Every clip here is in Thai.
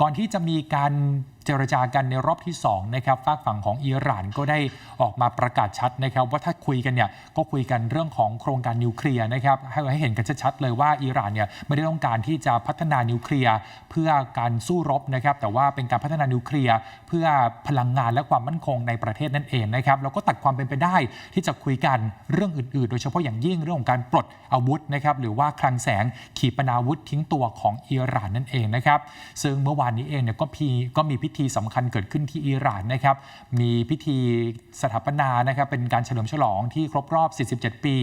ก่อนที่จะมีการ เจรจากันในรอบที่2นะครับฝากฝั่งของอิหร่านก็ได้ออกมาประกาศชัดนะครับ ว่าถ้าคุยกันเนี่ยก็คุยกันเรื่องของโครงการนิวเคลียร์นะครับให้ให้เห็นกันชัดๆเลยว่าอิหร่านเนี่ยไม่ได้ต้องการที่จะพัฒนานิวเคลียร์เพื่อการสู้รบนะครับ แต่ว่าเป็นการพัฒนานิวเคลียร์เพื่อพลังงานและความมั่นคงในประเทศนั่นเองนะครับแล้วก็ตัดความเป็นไปได้ที่จะคุยกันเรื่องอื่นๆ โดยเฉพาะอย่างยิ่งเรื่องของการปลดอาวุธนะครับหรือว่าคลังแสงขีปนาวุธทิ้งตัวของอิหร่านนั่นเองนะครับซึ่งเมื่อวานนี้เองเนี่ยก็พีก็มีพิธีสำคัญเกิดขึ้นที่อิหร่านนะครับ มีพิธีสถาปนานะครับเป็นการเฉลิมฉลองที่ครบรอบ 47 ปี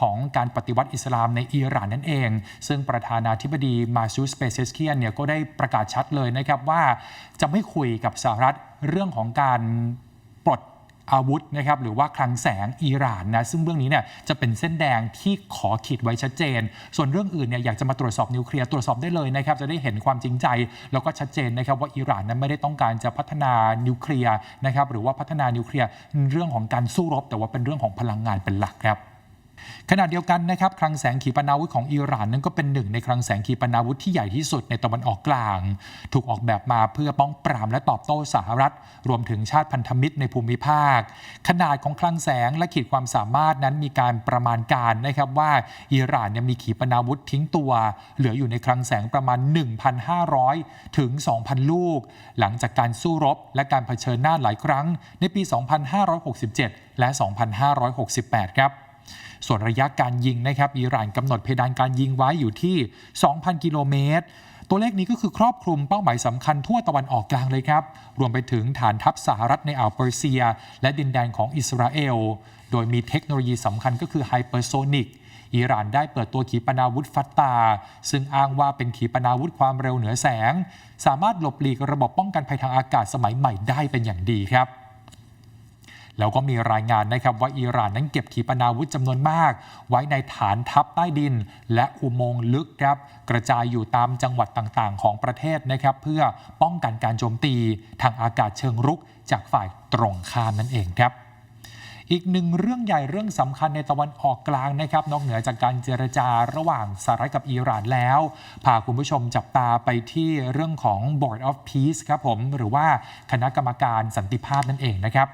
ของการปฏิวัติอิสลามในอิหร่านนั่นเอง ซึ่งประธานาธิบดีมาซูสเปเซสเคียนเนี่ยก็ได้ประกาศชัดเลยนะครับว่าจะไม่คุยกับสหรัฐเรื่องของการปลด อาวุธนะครับหรือว่าคลังแสงอิหร่านนะซึ่งเรื่องนี้เนี่ยจะเป็นเส้นแดงที่ขอขีดไว้ชัดเจน ส่วนเรื่องอื่นเนี่ยอยากจะมาตรวจสอบนิวเคลียร์ตรวจสอบได้เลยนะครับจะได้เห็นความจริงใจ แล้วก็ชัดเจนนะครับว่าอิหร่านนั้นไม่ได้ต้องการจะพัฒนานิวเคลียร์นะครับหรือว่าพัฒนานิวเคลียร์เรื่องของการสู้รบ แต่ว่าเป็นเรื่องของพลังงานเป็นหลักครับ ขณะเดียวกันนะครับคลังแสงขีปนาวุธของอิหร่านนั้นก็เป็นหนึ่งในคลังแสงขีปนาวุธที่ใหญ่ที่สุดในตะวันออกกลาง ถูกออกแบบมาเพื่อป้องปรามและตอบโต้สหรัฐ รวมถึงชาติพันธมิตรในภูมิภาค ขนาดของคลังแสงและขีดความสามารถนั้นมีการประมาณการนะครับว่าอิหร่านเนี่ยมีขีปนาวุธทิ้งตัว เหลืออยู่ในคลังแสงประมาณ 1,500 ถึง 2,000 ลูก หลังจากการสู้รบ และการเผชิญหน้าหลายครั้งในปี 2567 และ 2568 ครับ ส่วนระยะการยิงนะครับอิหร่านกำหนดเพดานการยิงไว้อยู่ที่ 2,000 กิโลเมตร ตัวเลขนี้ก็คือครอบคลุมเป้าหมายสำคัญทั่วตะวันออกกลางเลยครับ รวมไปถึงฐานทัพสหรัฐในอ่าวเปอร์เซีย และดินแดนของอิสราเอล โดยมีเทคโนโลยีสำคัญก็คือไฮเปอร์โซนิกอิหร่านได้เปิดตัวขีปนาวุธฟัตตา ซึ่งอ้างว่าเป็นขีปนาวุธความเร็วเหนือแสง สามารถหลบหลีกระบบป้องกันภัยทางอากาศสมัยใหม่ได้เป็นอย่างดีครับ แล้วก็มีรายงานนะครับว่าอิหร่านนั้นเก็บขีปนาวุธจำนวนมาก ไว้ในฐานทัพใต้ดิน และอุโมงค์ลึกครับกระจายอยู่ตามจังหวัดต่างๆ ของประเทศนะครับเพื่อป้องกันการโจมตีทางอากาศเชิงรุก จากฝ่ายตรงข้ามนั่นเองครับอีกหนึ่งเรื่องใหญ่เรื่องสำคัญในตะวันออกกลางนะครับ นอกเหนือจากการเจรจาระหว่างสหรัฐกับอิหร่านแล้ว พาคุณผู้ชมจับตาไปที่เรื่องของ Board of Peace ครับผม หรือว่าคณะกรรมการสันติภาพนั่นเองนะครับ